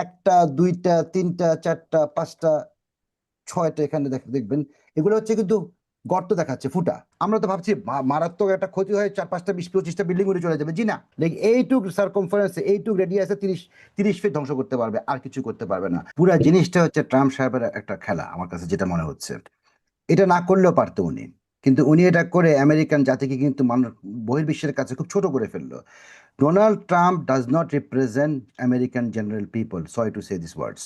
একটা, দুইটা, তিনটা, চারটা, পাঁচটা, ছয়টা এখানে দেখ- দেখবেন। এগুলো হচ্ছে কিন্তু গর্ত দেখাচ্ছে, ফুটা। আমরা তো ভাবছি মারাত্মক একটা ক্ষতি হয়, চার পাঁচটা, বিশ, পঁচিশটা বিল্ডিং উড়ে চলে যাবে। জি না। লাইক এইটুক সার্কমফারেন্সে এইটুক রেডিয়াসে তিরিশ তিরিশ ফিট ধ্বংস করতে পারবে, আর কিছু করতে পারবে না। পুরা জিনিসটা হচ্ছে ট্রাম্প সাহেবের একটা খেলা, আমার কাছে যেটা মনে হচ্ছে। এটা না করলেও পারতো উনি। কিন্তু উনি এটা করে আমেরিকান জাতিকে কিন্তু মানুষ বহির্বিশ্বের কাছে খুব ছোট করে ফেলল। Donald Trump does not represent American general people sorry to say this words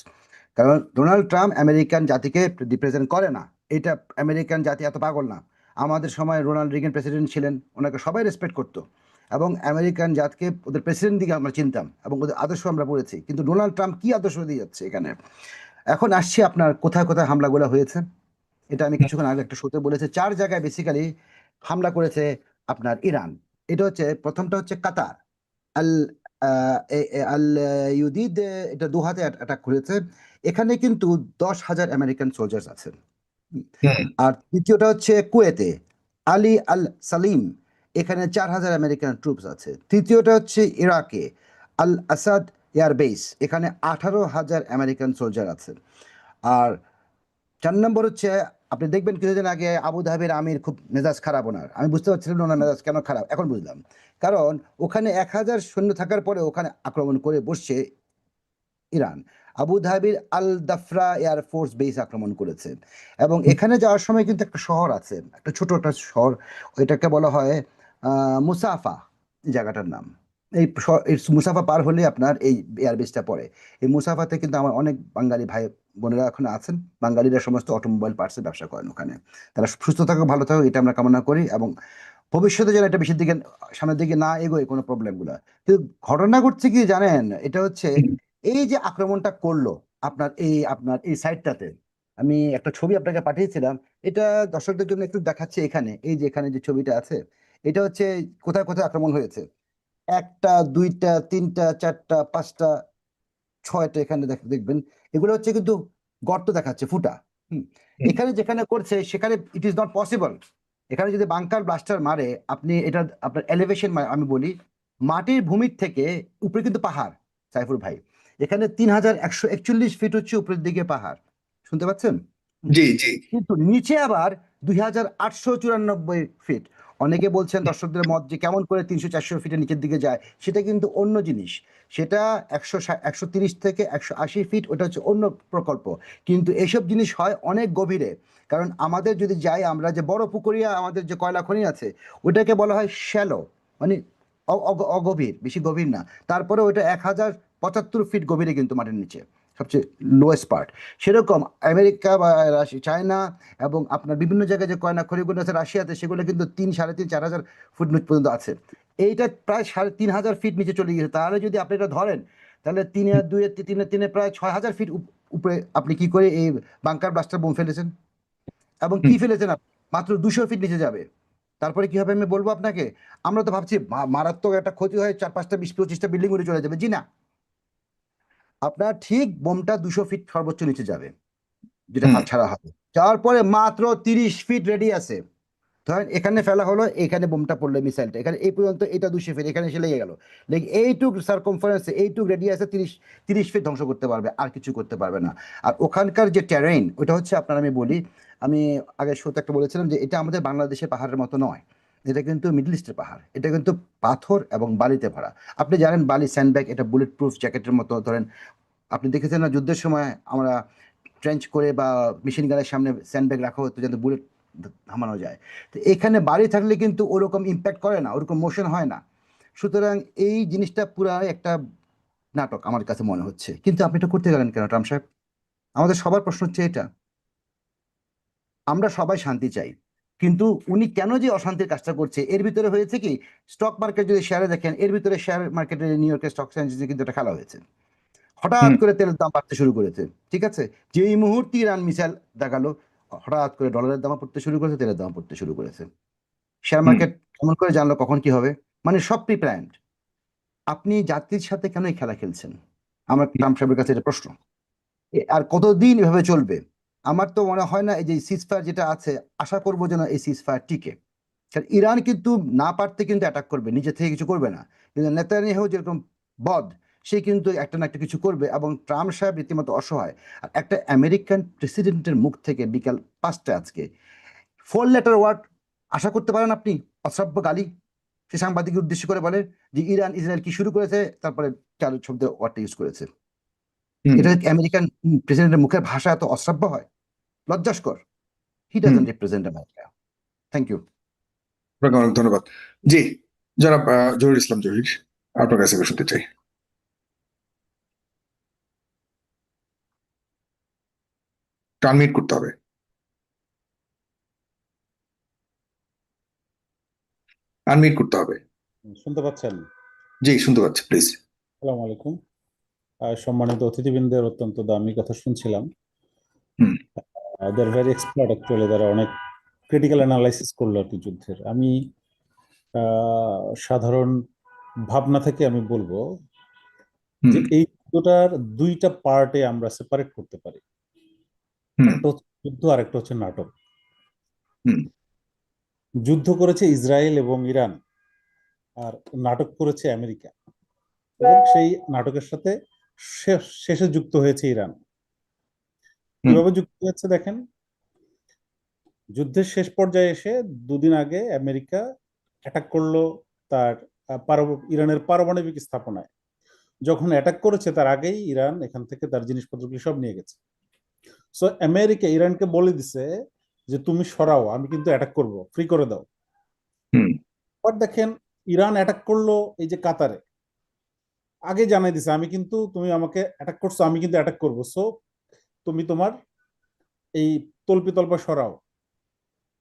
কারণ ডোনাল্ড ট্রাম্প আমেরিকান জাতিকে রিপ্রেজেন্ট করে না। এটা আমেরিকান জাতি এত পাগল না। আমাদের সময় রোনাল্ড রিগেন প্রেসিডেন্ট ছিলেন। ওনাকে সবাই রেসপেক্ট করতো। এবং আমেরিকান জাতকে ওদের প্রেসিডেন্ট দিকে আমরা চিনতাম এবং ওদের আদর্শ আমরা পড়েছি। কিন্তু ডোনাল্ড ট্রাম্প কি আদর্শ দিয়ে যাচ্ছে এখানে? এখন আসছি আপনার কোথায় কোথায় হামলাগুলো হয়েছে। এটা আমি কিছুক্ষণ আগে একটা শোতে বলেছি। চার জায়গায় বেসিক্যালি হামলা করেছে আপনার ইরান। এটা হচ্ছে প্রথমটা হচ্ছে কাতার। আল আল ইউদিদ এটা দু হাতে অ্যাটাক করেছে। এখানে কিন্তু দশ হাজার আমেরিকান সোলজার্স আছেন আর তৃতীয়টা হচ্ছে কুয়েতে আলী আল সালিম। এখানে চার হাজার আমেরিকান ট্রুপস আছে। তৃতীয়টা হচ্ছে ইরাকে আল আসাদ এয়ারবেস এখানে আঠারো হাজার আমেরিকান সোলজার আছে। আর চার নম্বর হচ্ছে আপনি দেখবেন কিছুদিন আগে আবু ধাবির আমির খুব মেজাজ খারাপ ওনার। আমি বুঝতে পারছিলাম ওনার মেজাজ কেন খারাপ, এখন বুঝলাম। কারণ ওখানে এক হাজার সৈন্য থাকার পরে ওখানে আক্রমণ করে বসছে ইরান। আবু ধাবির Al Dhafra air force base আক্রমণ করেছে। এবং এখানে যাওয়ার সময় কিন্তু একটা শহর আছে, একটা ছোট একটা শহর, ওইটাকে বলা হয় মুসাফা জায়গাটার নাম। এই এই মুসাফা পার হলে আপনার এই এয়ারবেসটা পড়ে। এই মুসাফাতে কিন্তু আমার অনেক বাঙালি ভাই বোনেরা এখন আছেন। বাঙালিরা সমস্ত অটোমোবাইল পার্টসের ব্যবসা করেন ওখানে। তারা সুস্থ থাকুক ভালো থাকুক এটা আমরা কামনা করি এবং ভবিষ্যতে যেন এটা বেশির দিকে, সামনের দিকে না এগোয় কোনো প্রবলেমগুলো কিন্তু ঘটনা ঘটছে কি জানেন? এটা হচ্ছে এই যে আক্রমণটা করল আপনার এই আপনার এই সাইটটাতে আমি একটা ছবি আপনাকে পাঠিয়েছিলাম। এটা দর্শকদের জন্য একটু দেখাচ্ছে এখানে। এই যে এখানে যে ছবিটা আছে, এটা হচ্ছে কোথায় কোথায় আক্রমণ হয়েছে? একটা, দুইটা, তিনটা, চারটা, পাঁচটা ছয়টা এখানে দেখবেন। এগুলো হচ্ছে কিন্তু গর্ত দেখাচ্ছে ফুটা। এখানে যেখানে করছে সেখানে ইট ইজ নট পসিবল এখানে যদি বাংকার ব্লাস্টার মারে আপনি এটা আপনার এলিভেশন আমি বলি মাটির ভূমির থেকে উপরে কিন্তু পাহাড় সাইফুর ভাই। এখানে তিন হাজার একশো একচল্লিশ ফিট হচ্ছে উপরের দিকে পাহাড়। শুনতে পাচ্ছেন? জি জি। কিন্তু নিচে আবার দুই হাজার আটশো চুরানব্বই ফিট অনেকে বলছেন দর্শকদের মত যে কেমন করে তিনশো চারশো ফিটের নিচের দিকে যায়, সেটা কিন্তু অন্য জিনিস। সেটা একশো একশো তিরিশ থেকে একশো আশি ফিট ওটা হচ্ছে অন্য প্রকল্প। কিন্তু এসব জিনিস হয় অনেক গভীরে। কারণ আমাদের যদি যাই, আমরা যে বড় পুকুরিয়া আমাদের যে কয়লা খনি আছে ওটাকে বলা হয় শ্যালো মানে অগভীর, বেশি গভীর না। তারপরে ওটা এক হাজার পঁচাত্তর ফিট গভীরে কিন্তু মাটির নিচে। সবচেয়ে লোয়েস্ট পার্ট সেরকম আমেরিকা বা রাশি- চায়না এবং আপনার বিভিন্ন জায়গায় যে কয়না খনিগুলো আছে রাশিয়াতে সেগুলো কিন্তু তিন সাড়ে তিন চার হাজার ফুট নিচ পর্যন্ত আছে। এইটা প্রায় সাড়ে তিন হাজার ফিট নিচে চলে গিয়েছে। তাহলে যদি আপনি এটা ধরেন তাহলে তিনে দুয়ে তিনে তিনে প্রায় ছয় হাজার ফিট উপরে আপনি কি করে এই বাংকার ব্লাস্টার বোম ফেলেছেন? এবং কি ফেলেছেন আপনি? মাত্র দুশো ফিট নিচে যাবে। তারপরে কি হবে আমি বলব আপনাকে? আমরা তো ভাবছি মারাত্মক একটা ক্ষতি হয় চার পাঁচটা বিশ পঁচিশটা বিল্ডিং উড়ে চলে যাবে। জি না। আপনার ঠিক বোমটা দুশো ফিট সর্বোচ্চ নিচে যাবে যেটা হাত ছাড়া হবে। যাওয়ার পরে মাত্র তিরিশ ফিট রেডি আছে। ধরেন এখানে ফেলা হলো এখানে বোমটা পড়ল মিসাইলটা এখানে এই পর্যন্ত এটা দুশো ফিট এখানে এসে লেগে গেল। লেগে এইটুক সার্কমফারেন্সে এইটুক রেডিয়াসে তিরিশ তিরিশ ফিট ধ্বংস করতে পারবে আর কিছু করতে পারবে না। আর ওখানকার যে ট্যারেইন ওটা হচ্ছে আপনার আমি বলি আমি আগে শোতে একটা বলেছিলাম যে এটা আমাদের বাংলাদেশের পাহাড়ের মতো নয়। এটা কিন্তু মিডল ইস্টের পাহাড়, এটা কিন্তু পাথর এবং বালিতে ভরা। আপনি জানেন বালি স্যান্ডব্যাগ এটা বুলেট প্রুফ জ্যাকেটের মতো, ধরেন আপনি দেখেছেন না যুদ্ধের সময় আমরা ট্রেঞ্চ করে বা মেশিন গানের সামনে স্যান্ডব্যাগ রাখা হতো যাতে বুলেট থামানো যায়। তো এখানে বাড়ি থাকলে কিন্তু ওরকম ইম্প্যাক্ট করে না, ওরকম মোশন হয় না। সুতরাং এই জিনিসটা পুরা একটা নাটক আমার কাছে মনে হচ্ছে। কিন্তু আপনি এটা করতে গেলেন কেন, ট্রাম্প সাহেব? আমাদের সবার প্রশ্ন হচ্ছে এটা। আমরা সবাই শান্তি চাই। কিন্তু উনি কেন যে অশান্তির কাজটা করছে? এর ভিতরে হয়েছে কি স্টক মার্কেট যদি শেয়ারে দেখেন এর ভিতরে শেয়ার মার্কেটে নিউ ইয়র্কের স্টক এক্সচেঞ্জে কিন্তু একটা খেলা হয়েছে। হঠাৎ করে তেলের দাম বাড়তে শুরু করেছে ঠিক আছে? যেই মুহূর্তে ইরান মিসাইল দেখাল হঠাৎ করে ডলারের দাম পড়তে শুরু করেছে তেলের দাম পড়তে শুরু করেছে। শেয়ার মার্কেট কেমন করে জানলো কখন কি হবে? মানে সব প্রি প্ল্যান্ড আপনি জাতির সাথে কেন এই খেলা খেলছেন? আমার ট্রাম্প সাহেবের কাছে এটা প্রশ্ন। আর কতদিন এভাবে চলবে? আমার তো মনে হয় না এই যে সিজফায়ার যেটা আছে, আশা করব যেন এই সিজফায়ার টিকে। কারণ ইরান কিন্তু না পারতে কিন্তু অ্যাটাক করবে নিজে থেকে কিছু করবে না। কিন্তু নেতানিয়াহু যেরকম বদ, সে কিন্তু একটা না একটা কিছু করবে এবং ট্রাম্প সাহেব রীতিমতো অসহায়। আর একটা আমেরিকান প্রেসিডেন্টের মুখ থেকে বিকাল পাঁচটা আজকে ফোর লেটার ওয়ার্ড আশা করতে পারেন আপনি, অশ্রাব্য গালি, সে সাংবাদিকের উদ্দেশ্য করে বলে যে, ইরান, ইসরায়েল কি শুরু করেছে? তারপরে চালু শব্দ ওয়ার্ডটা ইউজ করেছে। এটা আমেরিকান প্রেসিডেন্টের মুখের ভাষা এত অশ্রাব্য হয় লজ্জাস্কর। He doesn't represent America thank you আপনাকে অনেক ধন্যবাদ। জি জনাব আহ, জহির ইসলাম জহির আপনার কাছে শুনতে চাই। আনমিউট করতে হবে। আনমিউট করতে হবে। শুনতে পাচ্ছেন? জি শুনতে পাচ্ছি প্লিজ আসসালামু আলাইকুম। সম্মানিত অতিথিবৃন্দের অত্যন্ত দামি কথা শুনছিলাম। They are very expert actually তারা অনেক ক্রিটিক্যাল অ্যানালাইসিস করল আর কি যুদ্ধের। আমি আহ, সাধারণ ভাবনা থেকে আমি বলব যে এই যুদ্ধটার দুইটা পার্টে আমরা সেপারেট করতে পারি। একটা যুদ্ধ আর একটা হচ্ছে নাটক। যুদ্ধ করেছে ইসরায়েল এবং ইরান আর নাটক করেছে আমেরিকা। এবং সেই নাটকের সাথে শেষ- যুক্ত হয়েছে ইরান। কীভাবে যুক্ত হয়েছে দেখেন? যুদ্ধের শেষ পর্যায়ে এসে দুদিন আগে আমেরিকা অ্যাটাক করল তার ইরানের পারমাণবিক স্থাপনায়। যখন অ্যাটাক করেছে তার আগেই ইরান এখান থেকে তার জিনিসপত্রগুলি সব নিয়ে গেছে। সো আমেরিকা ইরানকে বলে দিছে যে তুমি সরাও আমি কিন্তু অ্যাটাক করব ফ্রি করে দাও। বাট দেখেন ইরান অ্যাটাক করল এই যে কাতারে। আগে জানাই দিছে আমি কিন্তু তুমি আমাকে অ্যাটাক করছ আমি কিন্তু অ্যাটাক করব। সো তুমি তোমার এই তল্পি তল্পা সরাও।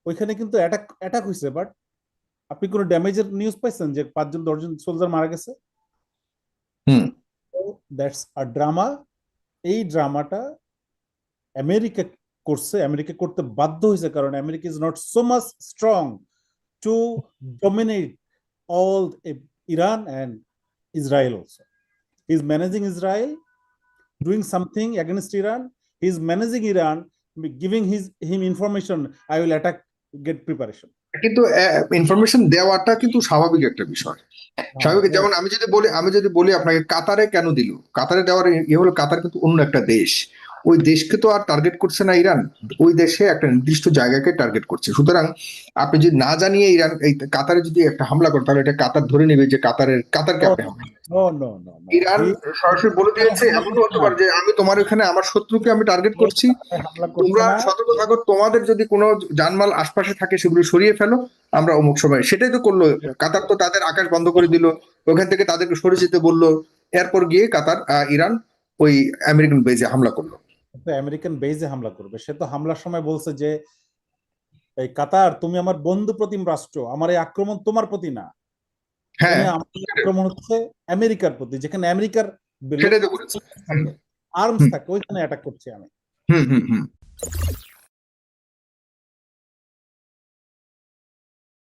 ওইখানে কিন্তু অ্যাটাক অ্যাটাক হয়েছে বাট আপনি কোনো ড্যামেজের নিউজ পাইছেন যে পাঁচজন দশজন সোলজার মারা গেছে? হুম। দ্যাটস আ ড্রামা এই ড্রামাটা আমেরিকা করছে আমেরিকা করতে বাধ্য হয়েছে কারণ America is not so much strong to dominate all Iran and Israel also he is managing Israel, doing something against Iran. He is managing Iran, giving his him information. I will attack. Get preparation. কিন্তু information দেওয়াটা কিন্তু স্বাভাবিক একটা বিষয় স্বাভাবিক যেমন আমি যদি বলি আমি যদি বলি আপনাকে কাতারে কেন দিল কাতারে দেওয়ার ইয়ে হলো কাতার কিন্তু অন্য একটা দেশ ওই দেশকে তো আর টার্গেট করছে না ইরান। ওই দেশে একটা নির্দিষ্ট জায়গাকে টার্গেট করছে। সুতরাং আপনি যদি না জানিয়ে ইরান এই কাতারে যদি একটা হামলা করেন তাহলে এটা কাতার ধরে নেবে যে কাতারের কাতারকে আপনি. ইরান সরাসরি বলে দিয়েছে এমনও হতে পারে যে আমি তোমার এখানে আমার শত্রুকে আমি টার্গেট করছি। তোমরা সতর্ক থাকো তোমাদের যদি কোনো জানমাল আশপাশে থাকে সেগুলো সরিয়ে ফেলো আমরা অমুক সময়। সেটাই তো করল। কাতার তো তাদের আকাশ বন্ধ করে দিল ওখান থেকে তাদেরকে সরে যেতে বলল। এরপর গিয়ে কাতার আহ, ইরান ওই আমেরিকান বেজে হামলা করল। আমেরিকান বেজে হামলা করবে। সে তো হামলার সময় বলছে যে এই কাতার তুমি আমার বন্ধু প্রতিম রাষ্ট্র আমার এই আক্রমণ তোমার প্রতি না। হ্যাঁ। আক্রমণ হচ্ছে আমেরিকার প্রতি যেখানে আমেরিকার। আর্মস থাকে ওইখানে অ্যাটাক করছি আমি। হুম হুম হুম।